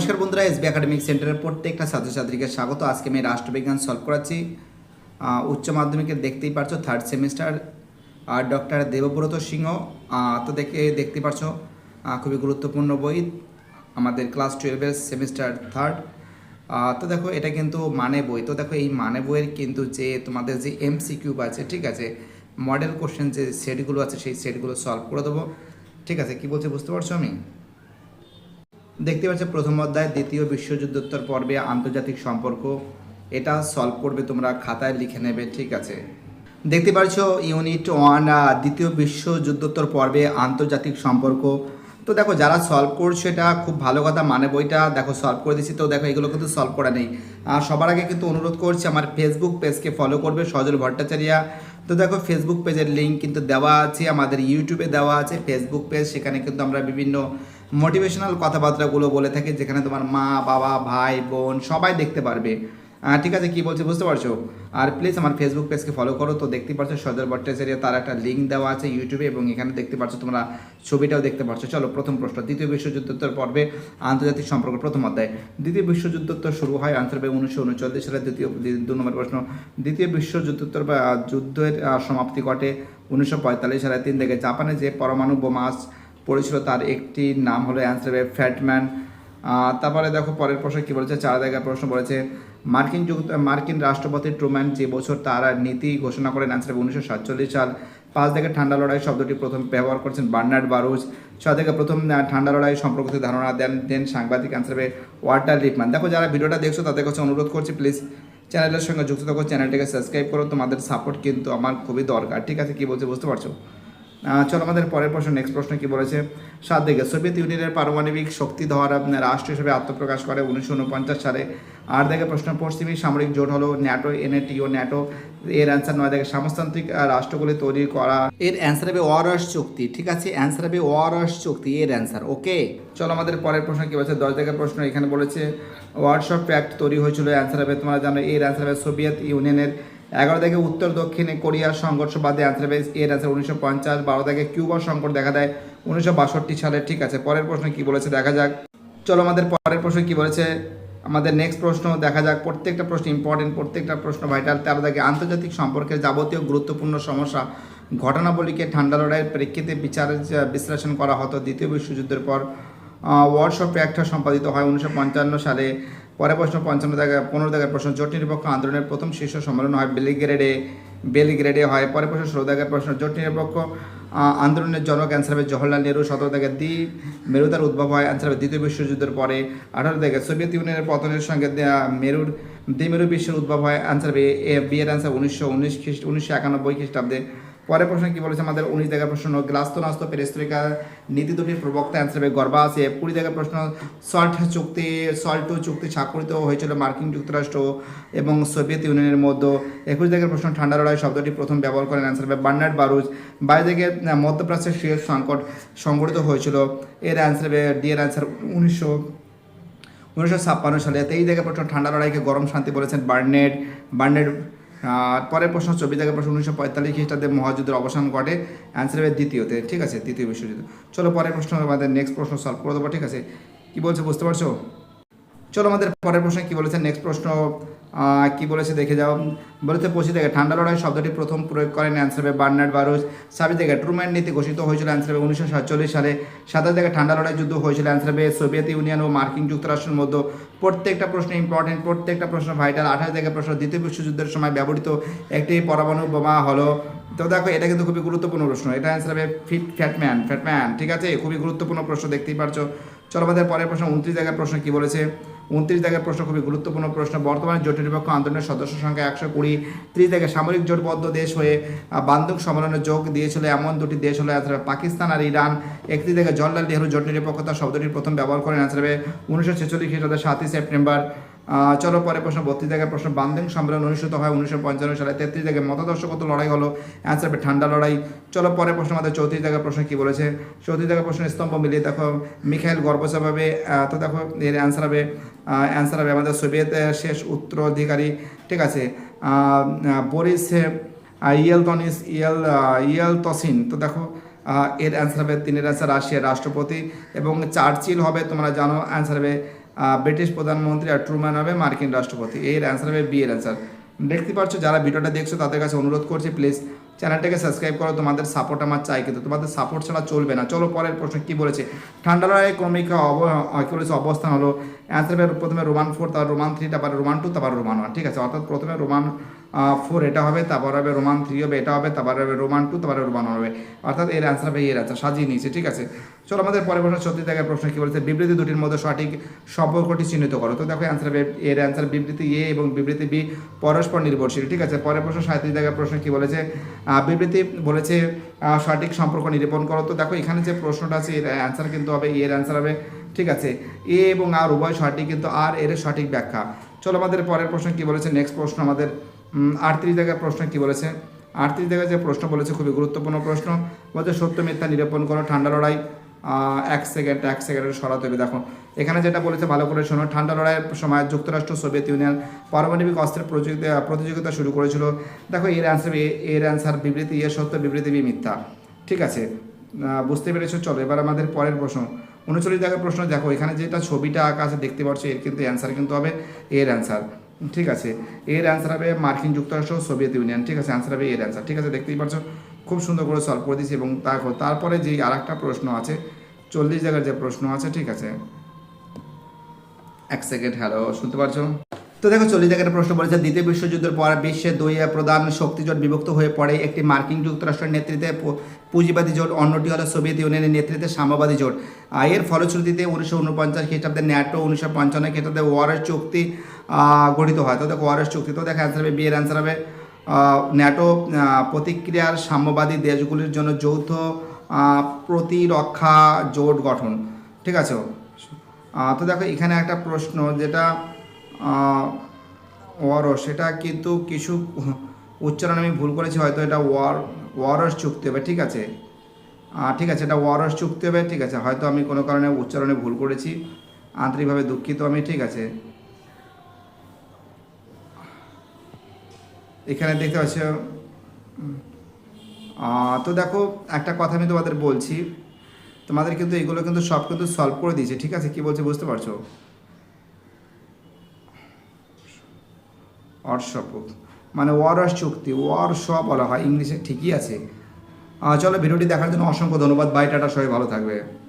নমস্কার বন্ধুরা, SB academic সেন্টারের প্রত্যেকটা ছাত্রছাত্রীকে স্বাগত। আজকে আমি রাষ্ট্রবিজ্ঞান সলভ করাচ্ছি। উচ্চ মাধ্যমিকের দেখতেই পারছ থার্ড সেমিস্টার আর ডক্টর দেবব্রত সিংহ তো দেখে দেখতে পারছ খুবই গুরুত্বপূর্ণ বই। আমাদের ক্লাস টুয়েলভের সেমিস্টার থার্ড তো দেখো, এটা কিন্তু মানে বই। তো দেখো, এই মানে বইয়ের কিন্তু যে তোমাদের যে এমসিকিউ আছে, ঠিক আছে মডেল কোশ্চেন যে সেটগুলো আছে, সেই সেটগুলো সলভ করে দেবো। ঠিক আছে, কি বলছে বুঝতে পারছ আমি? দেখতে পাচ্ছ, প্রথম অধ্যায়, দ্বিতীয় বিশ্বযুদ্ধোত্তর পর্বে আন্তর্জাতিক সম্পর্ক। এটা সলভ করবে, তোমরা খাতায় লিখে নেবে, ঠিক আছে? দেখতে পাচ্ছ ইউনিট ওয়ান দ্বিতীয় বিশ্বযুদ্ধোত্তর পর্বে আন্তর্জাতিক সম্পর্ক। তো দেখো, যারা সলভ করছ এটা, খুব ভালো কথা মানে বইটা, দেখো সলভ করে দিচ্ছি তো দেখো, এগুলো কিন্তু সলভ করা নেই। আর সবার আগে কিন্তু অনুরোধ করছি, আমার ফেসবুক পেজকে ফলো করবে, সজল ভট্টাচার্যা। তো দেখো ফেসবুক পেজের লিঙ্ক কিন্তু দেওয়া আছে, আমাদের ইউটিউবে দেওয়া আছে। ফেসবুক পেজ সেখানে কিন্তু আমরা বিভিন্ন মোটিভেশনাল কথাবার্তাগুলো বলে থাকে, যেখানে তোমার মা, বাবা, ভাই, বোন সবাই দেখতে পারবে। ঠিক আছে, কি বলছে বুঝতে পারছ? আর প্লিজ আমার ফেসবুক পেজকে ফলো করো। তো দেখতে পাচ্ছ সদর ভট্টাচার্য তার একটা লিঙ্ক দেওয়া আছে ইউটিউবে এবং এখানে দেখতে পাচ্ছ তোমরা ছবিটাও দেখতে পাচ্ছ। চলো, প্রথম প্রশ্ন। দ্বিতীয় বিশ্বযুদ্ধোত্তর পর্বে আন্তর্জাতিক সম্পর্ক, প্রথম অধ্যায়। দ্বিতীয় বিশ্বযুদ্ধোত্তর শুরু হয় আন্তর্জাতিক উনিশশো উনচল্লিশ সালে দ্বিতীয় দু নম্বর প্রশ্ন। দ্বিতীয় বিশ্বযুদ্ধোত্তর যুদ্ধের সমাপ্তি ঘটে উনিশশো পঁয়তাল্লিশ সালে তিন থেকে। জাপানে যে পরমাণু বোমাস পড়েছিল, তার একটি নাম হলো অ্যান্সার হবে ফ্যাটম্যান তারপরে দেখো পরের প্রশ্ন কী বলেছে? চার জায়গায় প্রশ্ন বলেছে, মার্কিন যুক্ত, মার্কিন রাষ্ট্রপতি ট্রুম্যান যে বছর তারা নীতি ঘোষণা করেন অ্যান্সার হবে উনিশশো সাতচল্লিশ সাল, পাঁচ থেকে ঠান্ডা লড়াই শব্দটি প্রথম ব্যবহার করেছেন বার্নার্ড বারুজ। ছয় থেকে প্রথম ঠান্ডা লড়াই সম্পর্কিত ধারণা দেন দেন সাংবাদিক অ্যান্সার হবে ওয়াটার লিপম্যান দেখো যারা ভিডিওটা দেখছ তাদের কাছে অনুরোধ করছি প্লিজ চ্যানেলের সঙ্গে যুক্ত থাকো চ্যানেলটিকে সাবস্ক্রাইব করো। তোমাদের সাপোর্ট কিন্তু আমার খুবই দরকার। ঠিক আছে, কী বলছে বুঝতে পারছ? চলো আমাদের পরের প্রশ্ন নেক্সট প্রশ্ন কি বলেছে? সাত দিকে, সোভিয়েত ইউনিয়নের পারমাণবিক শক্তি ধর রাষ্ট্র হিসেবে আত্মপ্রকাশ করে উনিশশো উনপঞ্চাশ সালে। আট দেখে প্রশ্ন, পশ্চিমী সামরিক জোট হলো NATO, N A T O, NATO. এর অ্যান্সার নয় দেখে সমাজতান্ত্রিক রাষ্ট্রগুলি তৈরি করা। এর অ্যান্সার হবে ওয়ারস চুক্তি, ঠিক আছে? অ্যান্সার হবে ওয়ারস চুক্তি, এর অ্যান্সার ওকে চলো আমাদের পরের প্রশ্ন কি বলেছে? দশ দিকের প্রশ্ন এখানে বলেছে ওয়ার্ডশপ প্যাক্ট তৈরি হয়েছিল অ্যান্সার হবে, তোমরা জানো, এর অ্যান্সার হবে সোভিয়েত ইউনিয়নের এগারো থেকে উত্তর, দক্ষিণে কোরিয়ার সংঘর্ষ বাদে হবে এর অ্যান্সার উনিশশো পঞ্চাশ, বারো থেকে কিউবা সংকট দেখা দেয় উনিশশো বাষট্টি সালে। ঠিক আছে, পরের প্রশ্ন কি বলেছে দেখা যাক। চলো আমাদের পরের প্রশ্ন কি বলেছে? আমাদের নেক্সট প্রশ্ন দেখা যাক। প্রত্যেকটা প্রশ্ন ইম্পর্টেন্ট প্রত্যেকটা প্রশ্ন ভাইটাল তেরো থেকে আন্তর্জাতিক সম্পর্কের যাবতীয় গুরুত্বপূর্ণ সমস্যা, ঘটনাবলীকে ঠান্ডা লড়াইয়ের প্রেক্ষিতে বিচার, বিশ্লেষণ করা হতো দ্বিতীয় বিশ্বযুদ্ধের পর। ওয়ার্কশপ একটা সম্পাদিত হয় উনিশশো পঞ্চান্ন সালে। পরে প্রশ্ন, পঞ্চান্ন থেকে পনেরো থেকে প্রশ্ন, জোট নিরপেক্ষ আন্দোলনের প্রথম শীর্ষ সম্মেলন হয় বেলিগ্রেডে বেলিগ্রেডে হয়। পরে প্রশ্ন, ষোলো থেকে প্রশ্ন, জোট নিরপেক্ষ আন্দোলনের জনক অ্যান্সার হবে জওহরলাল নেহরু, সতেরো থেকে দ্বি মেরুদার উদ্ভব হয় অ্যান্সার হবে দ্বিতীয় বিশ্বযুদ্ধের পরে, আঠারো থেকে সোভিয়েত ইউনিয়নের পতনের সঙ্গে মেরুর, দ্বিমেরু বিশ্বের উদ্ভব হয় অ্যান্সার হবে এ, বিয়ের অ্যান্সার উনিশশো উনিশ খ্রিস্ট, উনিশশো একানব্বই খ্রিস্টাব্দে। পরের প্রশ্ন কি বলেছে আমাদের উনিশ জায়গার প্রশ্ন, গ্লাস্ত নাস্ত পেরেস্ত্রিকা নীতি দুটির প্রবক্তা অ্যান্সার হবে গর্বা আছে। কুড়ি জায়গার প্রশ্ন, সল্ট চুক্তি সল্ট চুক্তি স্বাক্ষরিত হয়েছিল মার্কিন যুক্তরাষ্ট্র এবং সোভিয়েত ইউনিয়নের মধ্যে। একুশ জায়গার প্রশ্ন, ঠান্ডা লড়াই শব্দটি প্রথম ব্যবহার করেন অ্যান্সার হবে বার্নার্ড বারুজ। বাইশ থেকে মধ্যপ্রাচ্যের শীর্ষ সংকট সংঘটিত হয়েছিল। এর অ্যান্সার হবে ডি এর অ্যান্সার উনিশশো উনিশশো ছাপ্পান্ন সালে। তেইশ জায়গায় প্রশ্ন, ঠান্ডা লড়াইকে গরম শান্তি বলেছেন বার্নেড। বার্নেড পরের প্রশ্ন চব্বিশ থেকে প্রশ্ন উনিশশো পঁয়তাল্লিশ খ্রিস্টাব্দে মহাযুদ্ধের অবসান ঘটে। অ্যান্সার হবে দ্বিতীয়তে, ঠিক আছে? দ্বিতীয় বিশ্বযুদ্ধ। চলো পরের প্রশ্ন আমাদের নেক্সট প্রশ্ন সলভ করে দেবো, ঠিক আছে? কি বলছে, বুঝতে পারছ? চলো আমাদের পরের প্রশ্ন কি বলেছে? নেক্সট প্রশ্ন কি বলেছে দেখে যাও। বলেছে পঁচিশ থেকে ঠান্ডা লড়াই শব্দটি প্রথম প্রয়োগ করেন অ্যান্সার হবে বার্নার্ড বারুজ। ছাব্বিশ থেকে ট্রুম্যান নীতি ঘোষিত হয়েছিল অ্যান্সার হবে উনিশশো সাতচল্লিশ সালে। সাতাশ থেকে ঠান্ডা লড়াই যুদ্ধ হয়েছিল অ্যান্সার হবে সোভিয়েত ইউনিয়ন ও মার্কিন যুক্তরাষ্ট্রের মধ্যে। প্রত্যেকটা প্রশ্ন ইম্পর্টেন্ট প্রত্যেকটা প্রশ্ন ভাইটাল আঠাশ থেকে প্রশ্ন, দ্বিতীয় বিশ্বযুদ্ধের সময় ব্যবহৃত একটি পরমাণু বোমা হলো। তো দেখো, এটা কিন্তু খুবই গুরুত্বপূর্ণ প্রশ্ন। এটা অ্যান্সার হবে ফিট ফ্যাটম্যান ফ্যাটম্যান ঠিক আছে? খুবই গুরুত্বপূর্ণ প্রশ্ন, দেখতেই পারছ। চলো আমাদের পরের প্রশ্ন, উনত্রিশ জায়গার প্রশ্ন কি বলেছে? উনত্রিশ জায়গার প্রশ্ন খুবই গুরুত্বপূর্ণ প্রশ্ন। বর্তমানে জোট নিরপেক্ষ আন্দোলনের সদস্য সংখ্যা একশো কুড়ি। ত্রিশ থেকে সামরিক জোটবদ্ধ দেশ হয়ে বান্ধব সম্মেলনে যোগ দিয়েছিল এমন দুটি দেশ হলো অ্যান্সার পাকিস্তান আর ইরান। একত্রিশ থেকে জওয়াহরলাল নেহরু জোট নিরপেক্ষতা শব্দটির প্রথম ব্যবহার করেন, অ্যান্সার হবে উনিশশো ছেচল্লিশ খ্রিস্টাব্দের সাতই সেপ্টেম্বর। চলো পরে প্রশ্ন বত্রিশ জায়গায় প্রশ্ন বান্দুক সম্মেলন অনুষ্ঠিত হয় উনিশশো পঞ্চান্ন সালে। তেত্রিশ জায়গায় মতাদর্শগত লড়াই হলো। অ্যান্সার হবে ঠান্ডা লড়াই। চলো পরে প্রশ্ন আমাদের চৌত্রিশ জায়গায় প্রশ্ন কি বলেছে? চৌত্রিশ জায়গায় প্রশ্ন স্তম্ভ মিলিয়ে দেখো মিখাইল গর্বসব হবে তো দেখো এর অ্যান্সার হবে অ্যান্সার হবে আমাদের সোভিয়েত শেষ উত্তরাধিকারী। ঠিক আছে বরিস ইয়েলতনিস ইয়েল আহ, ইয়েলতসিন তো দেখো এর অ্যান্সার হবে তিনের অ্যান্সার রাশিয়ার রাষ্ট্রপতি। এবং চার্চিল হবে তোমরা জানো অ্যান্সার হবে ব্রিটিশ প্রধানমন্ত্রী আর ট্রুম্যান হবে মার্কিন রাষ্ট্রপতি। এর অ্যান্সার হবে বি এর অ্যান্সার দেখতে পাচ্ছ, যারা ভিডিওটা দেখছ, তাদের কাছে অনুরোধ করছি প্লিজ চ্যানেলটাকে সাবস্ক্রাইব করো। তোমাদের সাপোর্ট আমার চাই, কিন্তু তোমাদের সাপোর্ট ছাড়া চলবে না। চলো, পরের প্রশ্ন কি বলেছে? ঠান্ডা লড়াই ক্রমিক কী বলেছে অবস্থান হলো। অ্যান্সার প্রথমে রোমান ফোর তারপর রোমান থ্রি তারপর রোমান টু তারপর রোমান ওয়ান ঠিক আছে? অর্থাৎ প্রথমে রোমান ফোর এটা হবে, তারপর হবে রোমান থ্রি হবে, এটা হবে, তারপর হবে রোমান টু, তারপর রোমান হবে। অর্থাৎ এর অ্যান্সার হবে এর অ্যান্সার সাজিয়ে নিয়েছে, ঠিক আছে? চলো আমাদের পরের প্রশ্ন সত্যি দেখার প্রশ্ন কী বলেছে? বিবৃতি দুটির মধ্যে সঠিক সম্পর্কটি চিহ্নিত করো। তো দেখো অ্যান্সার হবে, এর অ্যান্সার বিবৃতি এ এবং বিবৃতি বি পরস্পর নির্ভরশীল, ঠিক আছে? পরের প্রশ্ন সাঁত্রিশ দেখার প্রশ্ন কী বলেছে? বিবৃতি বলেছে সঠিক সম্পর্ক নিরূপণ করো। তো দেখো এখানে যে প্রশ্নটা আছে, এর অ্যান্সার কিন্তু হবে, এর অ্যান্সার হবে, ঠিক আছে? এ এবং আর উভয় সঠিক, কিন্তু আর এর সঠিক ব্যাখ্যা। চলো আমাদের পরের প্রশ্ন কী বলেছে? নেক্সট প্রশ্ন আমাদের আটত্রিশ জায়গার প্রশ্ন কি বলেছে? আটত্রিশ জায়গায় যে প্রশ্ন বলেছে, খুবই গুরুত্বপূর্ণ প্রশ্ন। বলছে, সত্য মিথ্যা নিরূপণ করো, ঠান্ডা লড়াই। এক সেকেন্ড, এক সেকেন্ডের সরাতে হবে, দেখো। এখানে যেটা বলেছে, ভালো করে শোনো, ঠান্ডা লড়াইয়ের সময় যুক্তরাষ্ট্র, সোভিয়েত ইউনিয়ন পারমাণবিক অস্ত্রের প্রযুক্তি- প্রতিযোগিতা শুরু করেছিল। দেখো, এর অ্যান্সার এর অ্যান্সার বিবৃতি এ সত্য বিবৃতি বি মিথ্যা। ঠিক আছে? বুঝতে পেরেছ? চলো, এবার আমাদের পরের প্রশ্ন। উনচল্লিশ জায়গার প্রশ্ন, দেখো, এখানে যেটা ছবিটা আঁকা আছে, দেখতে পাচ্ছ, এর কিন্তু অ্যান্সার কিন্তু হবে, এর অ্যান্সার ঠিক আছে, এর অ্যান্সার হবে মার্কিন যুক্তরাষ্ট্র সোভিয়েত ইউনিয়ন, ঠিক আছে অ্যান্সার হবে এর অ্যান্সার ঠিক আছে, দেখতেই পাচ্ছ খুব সুন্দর করে সলভ করে দিয়েছি এবং দেখো তারপরে যে আর প্রশ্ন আছে, চল্লিশ জায়গার যে প্রশ্ন আছে, ঠিক আছে। এক সেকেন্ড হ্যালো শুনতে পারছ? তো দেখো চল্লিশ জায়গার প্রশ্ন বলেছে, দ্বিতীয় বিশ্বযুদ্ধের পর বিশ্বের দুই প্রধান শক্তিজোট বিভক্ত হয়ে পড়ে একটি মার্কিন যুক্তরাষ্ট্রের নেতৃত্বে পুঁজিবাদী জোট, অন্যটি হলো সোভিয়েত ইউনিয়নের নেতৃত্বে সাম্যবাদী জোট। এর ফলশ্রুতিতে উনিশশো উনপঞ্চাশ খ্রিস্টাব্দে ন্যাটো, উনিশশো পঞ্চান্ন খ্রিস্টাব্দে ওয়ারের চুক্তি গঠিত হয়। তো দেখো, ওয়ারের চুক্তি তো দেখো অ্যান্সার হবে বিয়ের অ্যান্সার হবে ন্যাটো প্রতিক্রিয়ার সাম্যবাদী দেশগুলির জন্য যৌথ প্রতিরক্ষা জোট গঠন। ঠিক আছে? তো দেখো, এখানে একটা প্রশ্ন যেটা ওয়ারস সেটা কিন্তু কিছু উচ্চারণ আমি ভুল করেছি, হয়তো এটা ওয়ার, ওয়ারস চুক্তি হবে, ঠিক আছে? ঠিক আছে, এটা ওয়ারস চুক্তি হবে, ঠিক আছে, হয়তো আমি কোনো কারণে উচ্চারণে ভুল করেছি, আন্তরিকভাবে দুঃখিত আমি, ঠিক আছে? এখানে দেখতে পাচ্ছ তো দেখো, একটা কথা আমি তোমাদের বলছি, তোমাদের কিন্তু এগুলো কিন্তু সব কিন্তু সলভ করে দিয়েছে, ঠিক আছে? কি বলছে বুঝতে পারছ? অর্শপ মানে ওয়ারস চুক্তি ওয়ার স বলা হয়, ইংলিশে ঠিকই আছে। চলো ভিডিওটি দেখার জন্য অসংখ্য ধন্যবাদ। বাই, টাটা, সবাই ভালো থাকবে।